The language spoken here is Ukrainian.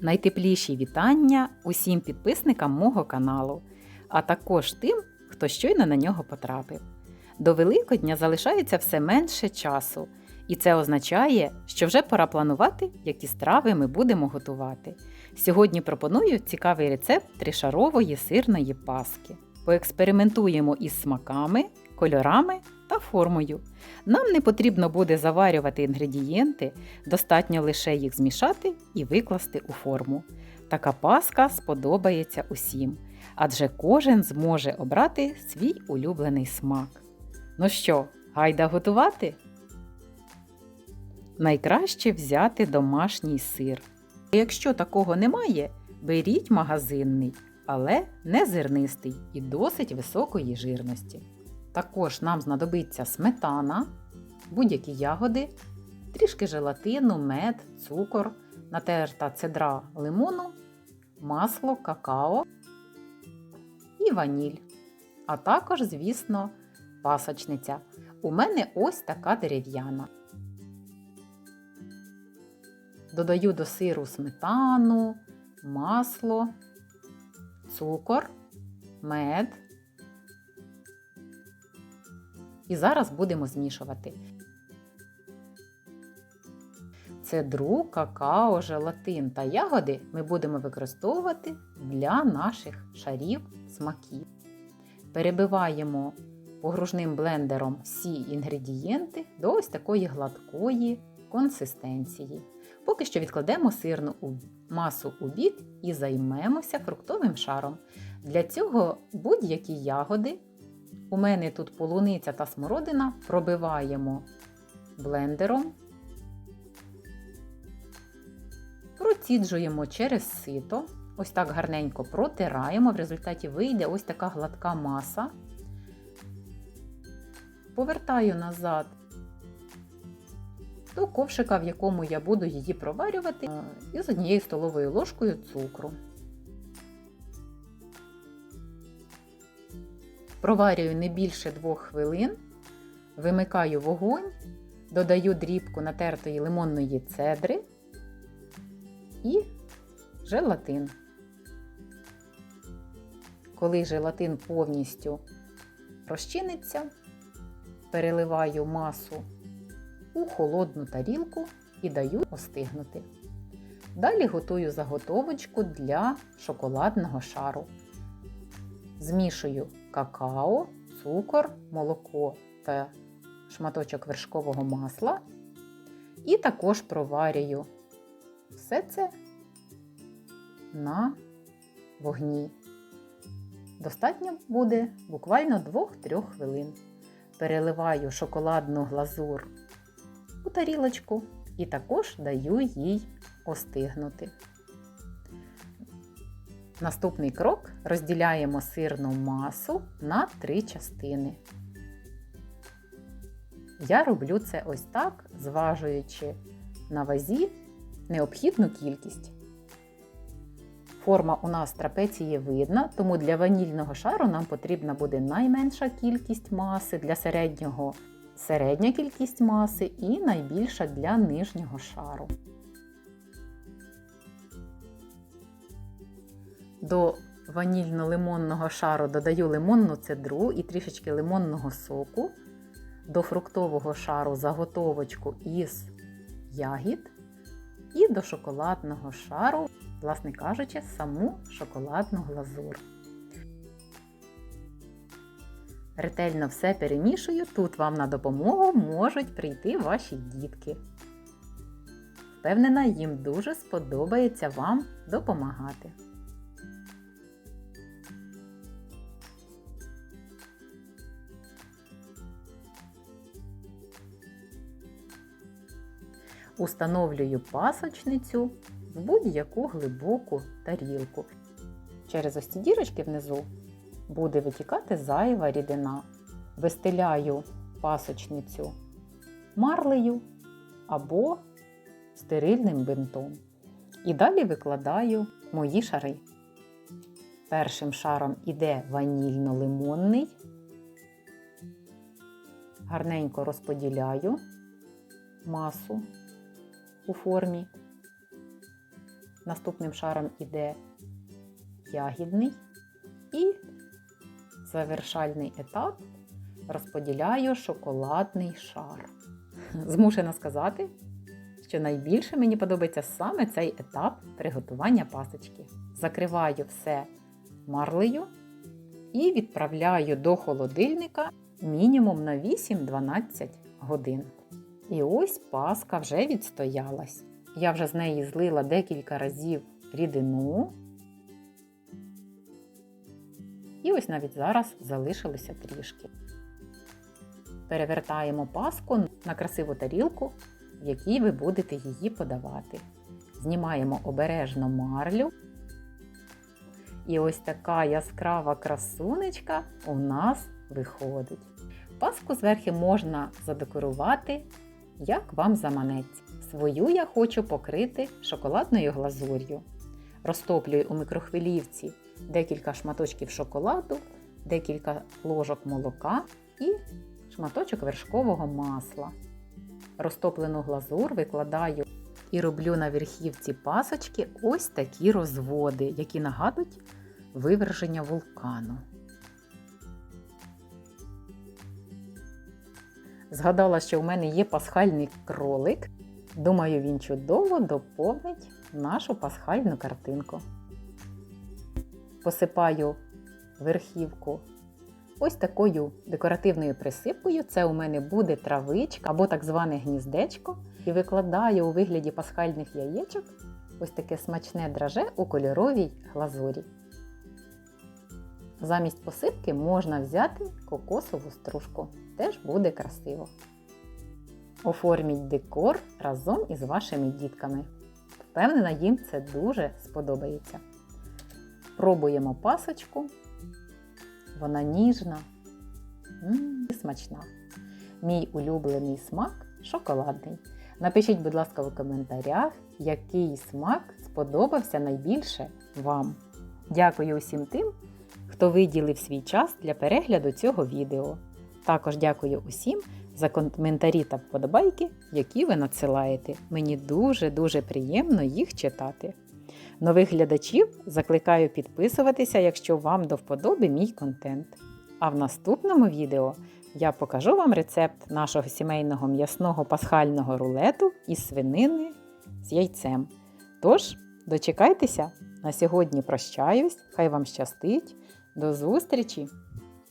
Найтепліші вітання усім підписникам мого каналу, а також тим, хто щойно на нього потрапив. До Великодня залишається все менше часу, і це означає, що вже пора планувати, які страви ми будемо готувати. Сьогодні пропоную цікавий рецепт тришарової сирної паски. Поекспериментуємо із смаками, кольорами та формою. Нам не потрібно буде заварювати інгредієнти, достатньо лише їх змішати і викласти у форму. Така паска сподобається усім, адже кожен зможе обрати свій улюблений смак. Ну що, гайда готувати? Найкраще взяти домашній сир. Якщо такого немає, беріть магазинний, але не зернистий і досить високої жирності. Також нам знадобиться сметана, будь-які ягоди, трішки желатину, мед, цукор, натерта цедра лимону, масло, какао і ваніль. А також, звісно, пасочниця. У мене ось така дерев'яна. Додаю до сиру сметану, масло, цукор, мед. І зараз будемо змішувати. Цедру, какао, желатин та ягоди ми будемо використовувати для наших шарів смаків. Перебиваємо погружним блендером всі інгредієнти до ось такої гладкої консистенції. Поки що відкладемо сирну масу у бік і займемося фруктовим шаром. Для цього будь-які ягоди у мене тут полуниця та смородина пробиваємо блендером, проціджуємо через сито, ось так гарненько протираємо, в результаті вийде ось така гладка маса. Повертаю назад до ковшика, в якому я буду її проварювати, із однією столовою ложкою цукру. Проварюю не більше 2 хвилин, вимикаю вогонь, додаю дрібку натертої лимонної цедри і желатин. Коли желатин повністю розчиниться, переливаю масу у холодну тарілку і даю остигнути. Далі готую заготовочку для шоколадного шару. Змішую какао, цукор, молоко та шматочок вершкового масла. І також проварюю все це на вогні. Достатньо буде буквально 2-3 хвилин. Переливаю шоколадну глазур у тарілочку і також даю їй остигнути. Наступний крок розділяємо сирну масу на три частини. Я роблю це ось так, зважуючи на вазі необхідну кількість. Форма у нас трапеції видна, тому для ванільного шару нам потрібна буде найменша кількість маси, для середнього середня кількість маси і найбільша для нижнього шару. До ванільно-лимонного шару додаю лимонну цедру і трішечки лимонного соку. До фруктового шару заготовочку із ягід. І до шоколадного шару, власне кажучи, саму шоколадну глазур. Ретельно все перемішую, тут вам на допомогу можуть прийти ваші дітки. Впевнена, їм дуже сподобається вам допомагати. Установлюю пасочницю в будь-яку глибоку тарілку. Через ось ці дірочки внизу буде витікати зайва рідина. Вистеляю пасочницю марлею або стерильним бинтом. І далі викладаю мої шари. Першим шаром іде ванільно-лимонний. Гарненько розподіляю масу у формі. Наступним шаром іде ягідний. І завершальний етап розподіляю шоколадний шар. Змушена сказати, що найбільше мені подобається саме цей етап приготування пасочки. Закриваю все марлею і відправляю до холодильника мінімум на 8-12 годин. І ось паска вже відстоялась. Я вже з неї злила декілька разів рідину. І ось навіть зараз залишилося трішки. Перевертаємо паску на красиву тарілку, в якій ви будете її подавати. Знімаємо обережно марлю. І ось така яскрава красунечка у нас виходить. Паску зверху можна задекорувати, як вам заманеться. Свою я хочу покрити шоколадною глазур'ю. Розтоплюю у мікрохвилівці декілька шматочків шоколаду, декілька ложок молока і шматочок вершкового масла. Розтоплену глазур викладаю і роблю на верхівці пасочки ось такі розводи, які нагадують виверження вулкану. Згадала, що у мене є пасхальний кролик. Думаю, він чудово доповнить нашу пасхальну картинку. Посипаю верхівку ось такою декоративною присипкою. Це у мене буде травичка або так зване гніздечко. І викладаю у вигляді пасхальних яєчок ось таке смачне драже у кольоровій глазурі. Замість посипки можна взяти кокосову стружку. Теж буде красиво. Оформіть декор разом із вашими дітками. Впевнена, їм це дуже сподобається. Пробуємо пасочку. Вона ніжна і смачна. Мій улюблений смак шоколадний. Напишіть, будь ласка, у коментарях, який смак сподобався найбільше вам. Дякую усім тим, хто виділив свій час для перегляду цього відео. Також дякую усім за коментарі та вподобайки, які ви надсилаєте. Мені дуже-дуже приємно їх читати. Нових глядачів закликаю підписуватися, якщо вам до вподоби мій контент. А в наступному відео я покажу вам рецепт нашого сімейного м'ясного пасхального рулету із свинини з яйцем. Тож, дочекайтеся, на сьогодні прощаюсь, хай вам щастить. До зустрічі!